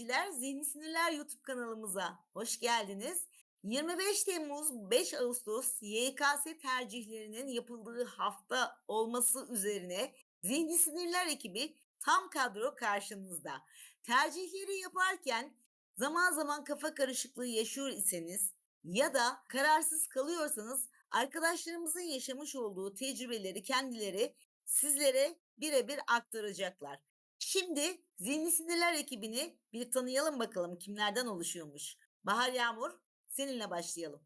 izleyiciler, Zihni Sinirler YouTube kanalımıza hoş geldiniz. 25 Temmuz 5 Ağustos YKS tercihlerinin yapıldığı hafta olması üzerine Zihni Sinirler ekibi tam kadro karşınızda. Tercihleri yaparken zaman zaman kafa karışıklığı yaşıyor iseniz ya da kararsız kalıyorsanız arkadaşlarımızın yaşamış olduğu tecrübeleri kendileri sizlere birebir aktaracaklar. Şimdi Zihni Sinirler ekibini bir tanıyalım bakalım kimlerden oluşuyormuş. Bahar Yağmur seninle başlayalım.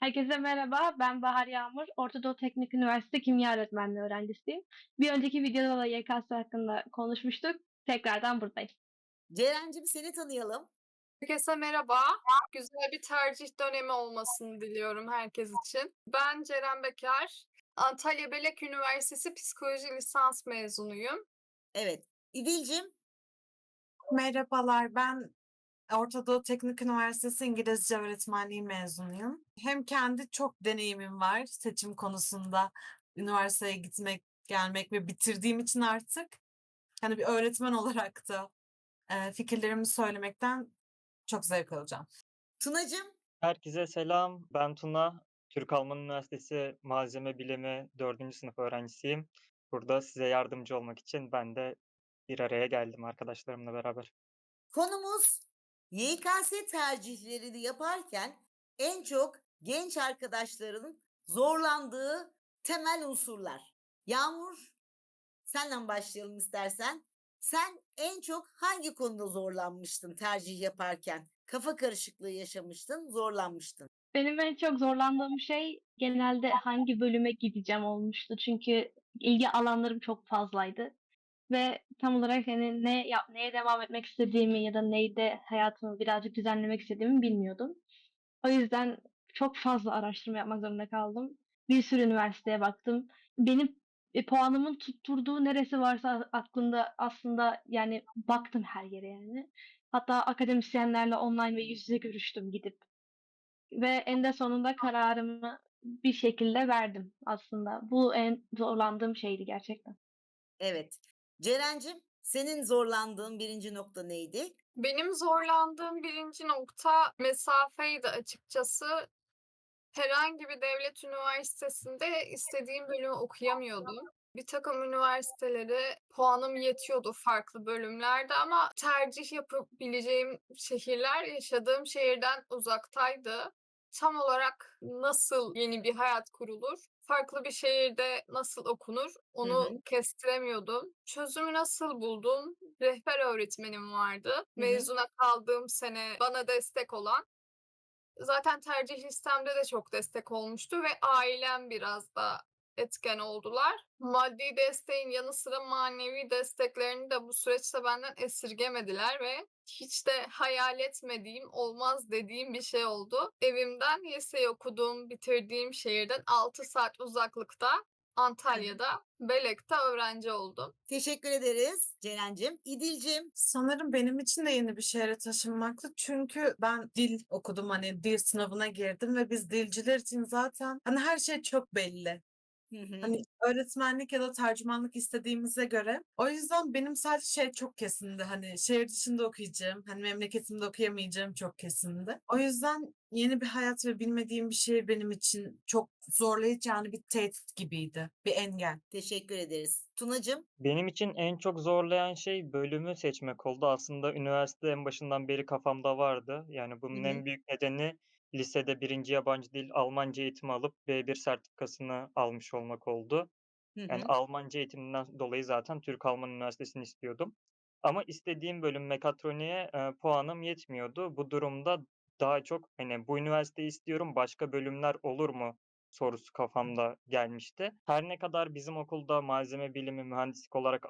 Herkese merhaba, ben Bahar Yağmur. Orta Doğu Teknik Üniversitesi Kimya Öğretmenliği öğrencisiyim. Bir önceki videoda da YKS hakkında konuşmuştuk. Tekrardan buradayım. Ceren'cim seni tanıyalım. Herkese merhaba. Güzel bir tercih dönemi olmasını diliyorum herkes için. Ben Ceren Bekar. Antalya Belek Üniversitesi Psikoloji Lisans mezunuyum. Evet. İdil'cim Merhabalar, ben Orta Doğu Teknik Üniversitesi İngilizce öğretmenliği mezunuyum. Hem kendi çok deneyimim var seçim konusunda üniversiteye gitmek, gelmek ve bitirdiğim için artık hani bir öğretmen olarak da e, fikirlerimi söylemekten çok zevk alacağım. Tunacım Herkese selam. Ben Tuna. Türk Alman Üniversitesi Malzeme Bilimi 4. sınıf öğrencisiyim. Burada size yardımcı olmak için ben de bir araya geldim arkadaşlarımla beraber. konumuz YKS tercihlerini yaparken en çok genç arkadaşların zorlandığı temel unsurlar. Yağmur senden başlayalım istersen. Sen en çok hangi konuda zorlanmıştın tercih yaparken? Kafa karışıklığı yaşamıştın, zorlanmıştın. Benim en çok zorlandığım şey genelde hangi bölüme gideceğim olmuştu. Çünkü ilgi alanlarım çok fazlaydı. Ve tam olarak hani ne yap, neye devam etmek istediğimi ya da neyde hayatımı birazcık düzenlemek istediğimi bilmiyordum. O yüzden çok fazla araştırma yapmak zorunda kaldım. Bir sürü üniversiteye baktım. Benim e, puanımın tutturduğu neresi varsa aklımda aslında yani baktım her yere yani. Hatta akademisyenlerle online ve yüz yüze görüştüm gidip. Ve en de sonunda kararımı bir şekilde verdim aslında. Bu en zorlandığım şeydi gerçekten. Evet. Ceren'cim senin zorlandığın birinci nokta neydi? Benim zorlandığım birinci nokta mesafeydi açıkçası. Herhangi bir devlet üniversitesinde istediğim bölümü okuyamıyordum. Bir takım üniversitelere puanım yetiyordu farklı bölümlerde ama tercih yapabileceğim şehirler yaşadığım şehirden uzaktaydı. Tam olarak nasıl yeni bir hayat kurulur, farklı bir şehirde nasıl okunur onu hı. kestiremiyordum. Çözümü nasıl buldum? Rehber öğretmenim vardı. hı. Mezuna kaldığım sene bana destek olan. Zaten tercih listemde de çok destek olmuştu ve ailem biraz da etken oldular. Maddi desteğin yanı sıra manevi desteklerini de bu süreçte benden esirgemediler ve hiç de hayal etmediğim, olmaz dediğim bir şey oldu. Evimden liseyi okuduğum, bitirdiğim şehirden 6 saat uzaklıkta Antalya'da, Belek'te öğrenci oldum. Teşekkür ederiz Ceren'cim. İdil'cim Sanırım benim için de yeni bir şehre taşınmaktı. Çünkü ben dil okudum hani dil sınavına girdim ve biz dilciler için zaten hani her şey çok belli. Hı hı. Hani öğretmenlik ya da tercümanlık istediğimize göre. O yüzden benim sadece şey çok kesindi. Hani şehir dışında okuyacağım. Hani memleketimde okuyamayacağım çok kesindi. O yüzden yeni bir hayat ve bilmediğim bir şey benim için çok zorlayıcı yani bir tehdit gibiydi. Bir engel. Teşekkür ederiz. Tunacım Benim için en çok zorlayan şey bölümü seçmek oldu. Aslında üniversite en başından beri kafamda vardı. Yani bunun hı. en büyük nedeni lisede birinci yabancı dil Almanca eğitimi alıp B1 sertifikasını almış olmak oldu. Hı Yani hı. Almanca eğitiminden dolayı zaten Türk Alman Üniversitesi'ni istiyordum. Ama istediğim bölüm mekatroniğe e, puanım yetmiyordu. Bu durumda daha çok hani bu üniversiteyi istiyorum başka bölümler olur mu sorusu kafamda gelmişti. Her ne kadar bizim okulda malzeme bilimi mühendislik olarak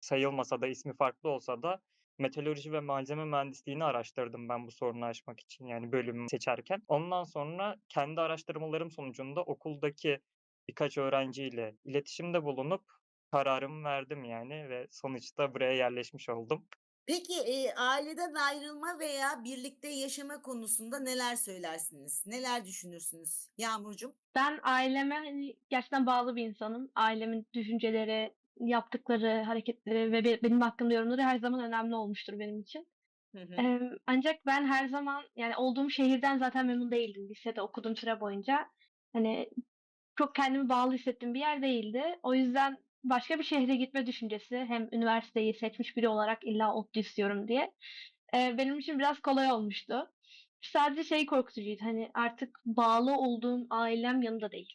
sayılmasa da ismi farklı olsa da metalurji ve malzeme mühendisliğini araştırdım ben bu sorunu aşmak için yani bölümü seçerken. Ondan sonra kendi araştırmalarım sonucunda okuldaki birkaç öğrenciyle iletişimde bulunup kararımı verdim yani ve sonuçta buraya yerleşmiş oldum. Peki e, aileden ayrılma veya birlikte yaşama konusunda neler söylersiniz? Neler düşünürsünüz? Yağmurcuğum. Ben aileme hani gerçekten bağlı bir insanım. Ailemin düşünceleri yaptıkları hareketleri ve be benim hakkımda yorumları her zaman önemli olmuştur benim için. Hı hı. Ancak ben her zaman, yani, olduğum şehirden zaten memnun değildim lisede okuduğum süre boyunca. Hani, çok kendimi bağlı hissettiğim bir yer değildi. O yüzden başka bir şehre gitme düşüncesi hem üniversiteyi seçmiş biri olarak illa ODTÜ istiyorum diye, benim için biraz kolay olmuştu. Sadece şey korkutucuydu, hani, artık bağlı olduğum ailem yanımda değil.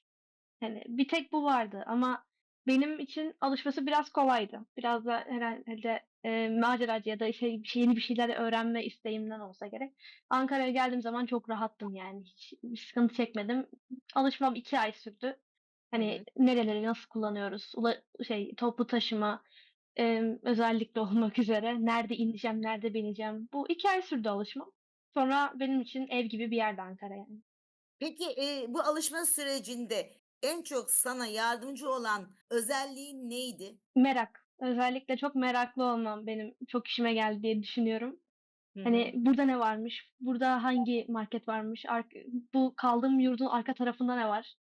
Hani, bir tek bu vardı ama benim için alışması biraz kolaydı. Biraz da herhâlde, eee, maceracı ya da şey, yeni bir şeyler öğrenme isteğimden olsa gerek. Ankara'ya geldiğim zaman çok rahattım yani. Hiç sıkıntı çekmedim. Alışmam 2 ay sürdü. Hani, hı. nereleri nasıl kullanıyoruz, ula şey, toplu taşıma, emm, özellikle olmak üzere nerede ineceğim, nerede bineceğim. Bu 2 ay sürdü alışmam. Sonra benim için ev gibi bir yerdi Ankara yani. Peki, eee, bu alışma sürecinde en çok sana yardımcı olan özelliğin neydi? Merak. Özellikle çok meraklı olmam benim çok işime geldi diye düşünüyorum. Hı Hani, burada ne varmış, burada hangi market varmış, ark bu kaldığım yurdun arka tarafında ne var?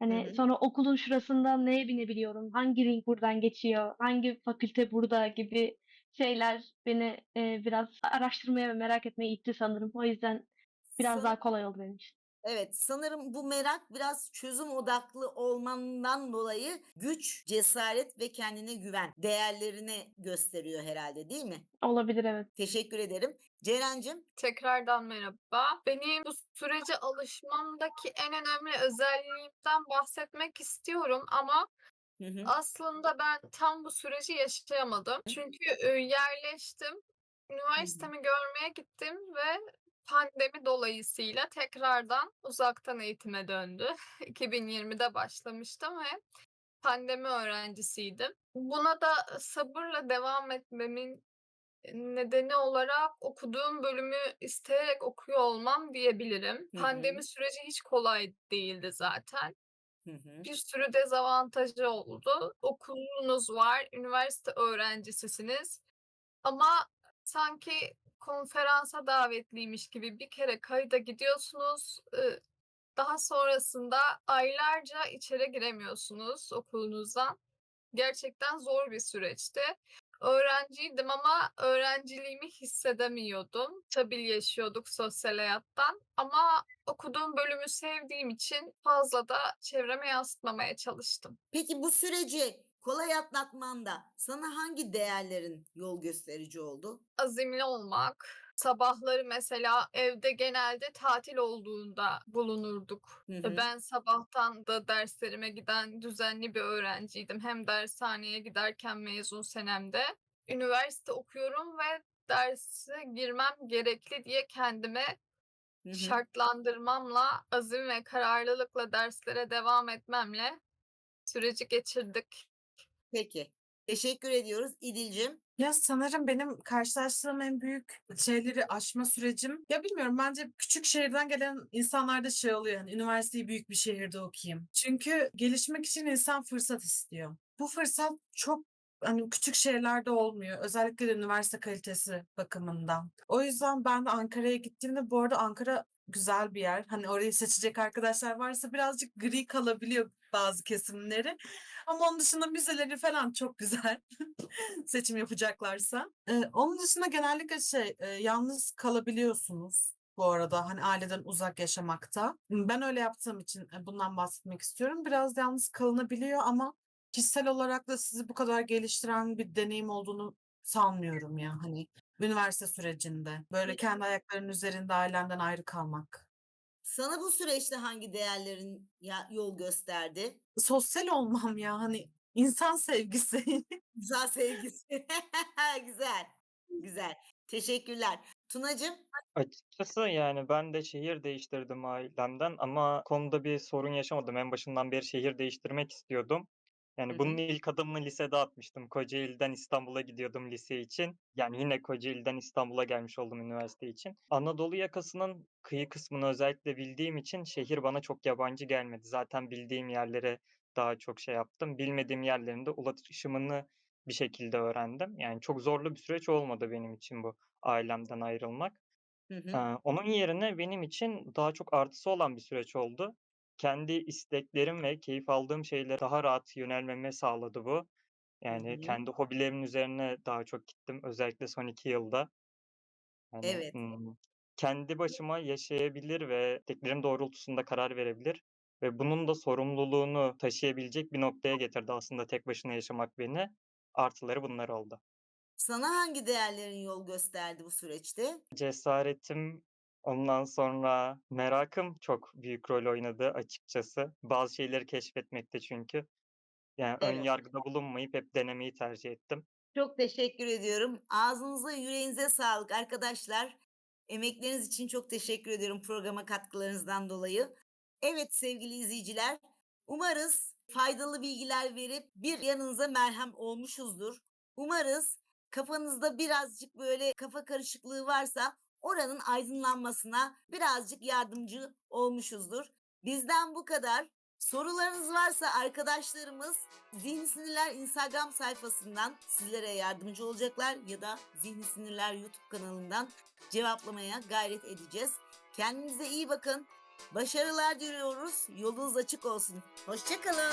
Hani, hı. sonra okulun şurasında neye binebiliyorum, hangi ring buradan geçiyor, hangi fakülte burada gibi şeyler beni, eee, biraz araştırmaya ve merak etmeye itti sanırım. O yüzden biraz Sana daha kolay oldu benim için. Evet, sanırım bu merak biraz çözüm odaklı olmandan dolayı güç, cesaret ve kendine güven değerlerini gösteriyor herhâlde, değil mi? Olabilir, evet. Teşekkür ederim. Ceren'cim? Tekrardan merhaba. Benim bu sürece alışmamdaki en önemli özelliğimden bahsetmek istiyorum ama Hı hı. aslında ben tam bu süreci yaşayamadım. Çünkü, yerleştim, üniversitemi görmeye gittim ve pandemi dolayısıyla tekrardan uzaktan eğitime döndü. 2020'de başlamıştım ve pandemi öğrencisiydim. Buna da sabırla devam etmemin, eee, nedeni olarak okuduğum bölümü isteyerek okuyor olmam diyebilirim. Hı Pandemi süreci hiç kolay değildi zaten. Hı hı. Bir sürü dezavantajı oldu. Okulunuz var, üniversite öğrencisisiniz ama sanki konferansa davetliymiş gibi bir kere kayıda gidiyorsunuz, daha sonrasında aylarca içeri giremiyorsunuz okulunuzdan. Gerçekten zor bir süreçti. Öğrenciydim ama öğrenciliğimi hissedemiyordum. Stabil yaşıyorduk sosyal hayattan ama okuduğum bölümü sevdiğim için fazla da çevreme yansıtmamaya çalıştım. Peki bu süreci kolay atlatmanda sana hangi değerlerin yol gösterici oldu? Azimli olmak, sabahları mesela evde genelde tatil olduğunda bulunurduk. Hı Eee, hı. ben sabahtan da derslerime giden düzenli bir öğrenciydim. Hem dershaneye giderken mezun senemde. Üniversite okuyorum ve derse girmem gerekli diye kendime Hı hı. şartlandırmamla, azim ve kararlılıkla derslere devam etmemle süreci geçirdik. Peki. Teşekkür ediyoruz. İdil'cim? Ya, sanırım benim karşılaştığım en büyük şeyleri aşma sürecim Ya, bilmiyorum bence küçük şehirden gelen insanlarda şey oluyor, hani, üniversiteyi büyük bir şehirde okuyayım. Çünkü gelişmek için insan fırsat istiyor. Bu fırsat çok, hani, küçük şehirlerde olmuyor. Özellikle de üniversite kalitesi bakımından. O yüzden ben de Ankara'ya gittiğimde Bu arada Ankara güzel bir yer. Hani, orayı seçecek arkadaşlar varsa birazcık gri kalabiliyor bazı kesimleri ama onun dışında müzeleri falan çok güzel seçim yapacaklarsa. Eee, onun dışında genellikle şey, eee, yalnız kalabiliyorsunuz bu arada, hani, aileden uzak yaşamakta. Ben öyle yaptığım için, bundan bahsetmek istiyorum. Biraz yalnız kalınabiliyor ama kişisel olarak da sizi bu kadar geliştiren bir deneyim olduğunu sanmıyorum ya, hani, üniversite sürecinde. Böyle kendi ayaklarının üzerinde ailenden ayrı kalmak. Sana bu süreçte hangi değerlerin ya yol gösterdi? Sosyal olmam ya, hani, insan sevgisi. İnsan sevgisi. Güzel, güzel. Teşekkürler. Tunacığım? Açıkçası, yani, ben de şehir değiştirdim ailemden ama konuda bir sorun yaşamadım. En başından beri şehir değiştirmek istiyordum. Yani, hı. bunun ilk adımını lisede atmıştım. Kocaeli'den İstanbul'a gidiyordum lise için. Yani, yine Kocaeli'den İstanbul'a gelmiş oldum üniversite için. Anadolu yakasının kıyı kısmını özellikle bildiğim için şehir bana çok yabancı gelmedi. Zaten bildiğim yerlere daha çok şey yaptım. Bilmediğim yerlerin de ulaşımını bir şekilde öğrendim. Yani, çok zorlu bir süreç olmadı benim için bu ailemden ayrılmak. Hı hı. Eee, onun yerine benim için daha çok artısı olan bir süreç oldu. Kendi isteklerim ve keyif aldığım şeylere daha rahat yönelmemi sağladı bu. Yani hı. kendi hobilerimin üzerine daha çok gittim. Özellikle son 2 yılda. Hani, Evet. ımm, kendi başıma yaşayabilir ve isteklerim doğrultusunda karar verebilir ve bunun da sorumluluğunu taşıyabilecek bir noktaya getirdi aslında tek başına yaşamak beni. Artıları bunlar oldu. Sana hangi değerlerin yol gösterdi bu süreçte? Cesaretim, ondan sonra merakım çok büyük rol oynadı açıkçası. Bazı şeyleri keşfetmekte çünkü. Yani ön Evet. yargıda bulunmayıp hep denemeyi tercih ettim. Çok teşekkür ediyorum. Ağzınıza, yüreğinize sağlık arkadaşlar. Emekleriniz için çok teşekkür ediyorum programa katkılarınızdan dolayı. Evet sevgili izleyiciler, umarız faydalı bilgiler verip bir yanınıza merhem olmuşuzdur. Umarız kafanızda birazcık böyle kafa karışıklığı varsa oranın aydınlanmasına birazcık yardımcı olmuşuzdur. Bizden bu kadar. Sorularınız varsa arkadaşlarımız Zihni Sinirler Instagram sayfasından sizlere yardımcı olacaklar ya da Zihni Sinirler YouTube kanalından cevaplamaya gayret edeceğiz. Kendinize iyi bakın. Başarılar diliyoruz. Yolunuz açık olsun. Hoşçakalın.